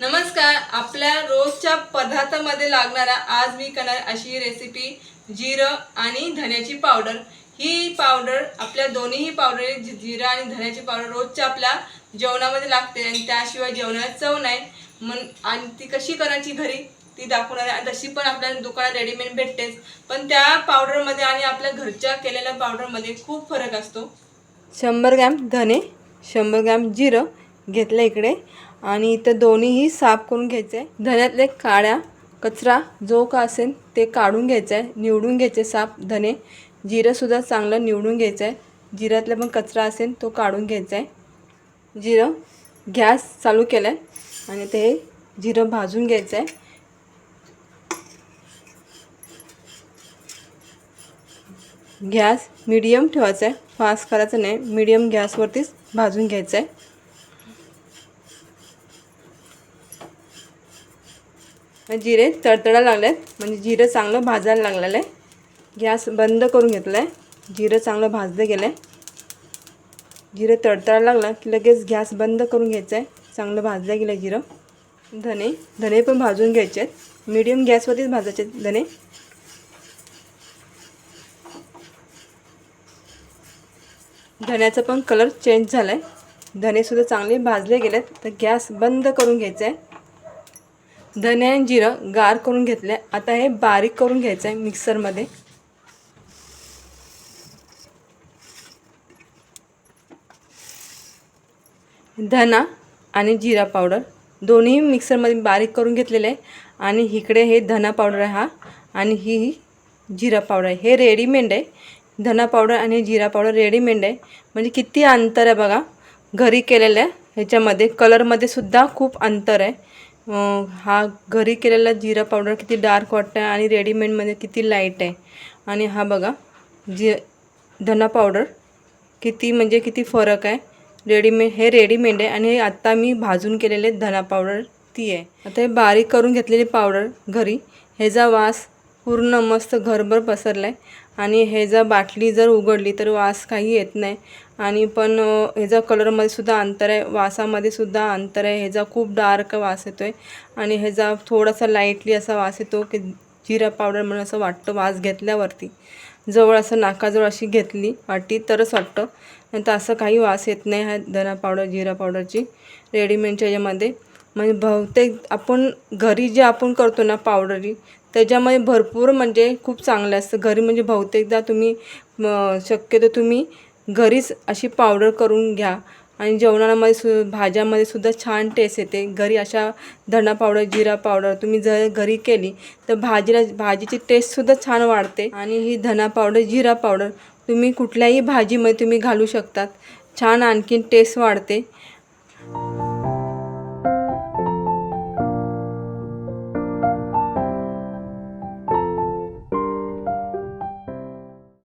नमस्कार आपल्या रोजच्या पदार्थामध्ये लागणारा आज मी करणार अशी रेसिपी जिरं आणि धन्याची पावडर ही पावडर आपल्या दोन्हीही पावडर जिरं आणि धण्याची पावडर रोजच्या आपल्या जेवणामध्ये लागते आणि त्याशिवाय जेवणाला चव नाही. मग आणि ती कशी करायची घरी? ती दाखवणार आहे. तशी पण आपल्याला दुकानात रेडीमेड भेटतेच. पण त्या पावडरमध्ये आणि आपल्या घरच्या केलेल्या पावडरमध्ये खूप फरक असतो. शंभर ग्रॅम धने शंभर ग्रॅम जिरं घेतलं इकडे. आणि इथं दोन्हीही साफ करून घ्यायचे आहे धन्यातले काळ्या कचरा जो का असेल ते काढून घ्यायचं आहे निवडून घ्यायचे साफ धने. जिरंसुद्धा चांगलं निवडून घ्यायचं आहे जिऱ्यातला पण कचरा असेल तो काढून घ्यायचा आहे जिरं गॅस चालू केला आहे आणि ते जिरं भाजून घ्यायचं आहे गॅस मीडियम ठेवायचा आहे फास्ट करायचं नाही. मीडियम गॅसवरतीच भाजून घ्यायचं आहे जिरे तडतडा लागले आहेत म्हणजे जिरं चांगलं भाजायला लागलेलं आहे. गॅस बंद करून घेतलं आहे जिरं चांगलं भाजलं गेलं आहे जिरं तडतडा लागला की लगेच गॅस बंद करून घ्यायचं आहे चांगलं भाजलं गेलं आहे जिरं. धने धने पण भाजून घ्यायचे आहेत मीडियम गॅसवरतीच भाजायचे आहेत धने. धण्याचा पण कलर चेंज झाला आहे धनेसुद्धा चांगले भाजले गेलेत. तर गॅस बंद करून घ्यायचा आहे धने आणि जिरं गार करून घेतले आता हे बारीक करून घ्यायचं आहे मिक्सरमध्ये. धना आणि जिरा पावडर दोन्ही मिक्सरमध्ये बारीक करून घेतलेले आहे. आणि इकडे हे धना पावडर आहे हा. आणि ही जिरा पावडर आहे. हे रेडीमेड आहे. धना पावडर आणि जिरा पावडर रेडीमेड आहे. म्हणजे किती अंतर आहे बघा. घरी केलेलं आहे. ह्याच्यामध्ये कलरमध्ये सुद्धा खूप अंतर आहे. हा घरी केलेला जिरा पावडर किती डार्क वाटतं आहे आणि रेडीमेडमध्ये किती लाइट आहे. आणि हा बघा जी धना पावडर किती म्हणजे किती फरक आहे. रेडीमेड हे रेडीमेड आहे आणि हे आत्ता मी भाजून केलेले धना पावडर ती आहे. आता हे बारीक करून घेतलेली पावडर घरी ह्याचा वास पूर्ण मस्त घरभर पसरला आहे आणि ह्याचा बाटली जर उघडली तर वास काही येत नाही. आणि पण ह्याचा कलरमध्ये सुद्धा अंतर आहे वासामध्ये सुद्धा अंतर आहे ह्याचा खूप डार्क वास येतो आहे आणि ह्याचा थोडासा लाईटली असा वास येतो की जिरा पावडर म्हणून असं वाटतं वास घेतल्यावरती. जवळ असं नाकाजवळ अशी घेतली वाटी तरच वाटतं. नाही तर असं काही वास येत नाही ह्या धना पावडर जिरा पावडरची रेडीमेडच्या याच्यामध्ये. म्हणजे बहुतेक आपण घरी जे आपण करतो ना पावडरी त्याच्यामध्ये भरपूर म्हणजे खूप चांगलं असतं. घरी म्हणजे बहुतेकदा तुम्ही शक्यतो तुम्ही घरीच अशी पावडर करून घ्या. आणि जेवणामध्ये सु भाज्यामध्ये सुद्धा छान टेस्ट येते. घरी अशा धना पावडर जिरा पावडर तुम्ही जर घरी केली तर भाजीला भाजीची टेस्टसुद्धा छान वाढते. आणि ही धना पावडर जिरा पावडर तुम्ही कुठल्याही भाजीमध्ये तुम्ही घालू शकतात. छान आणखीन टेस्ट वाढते.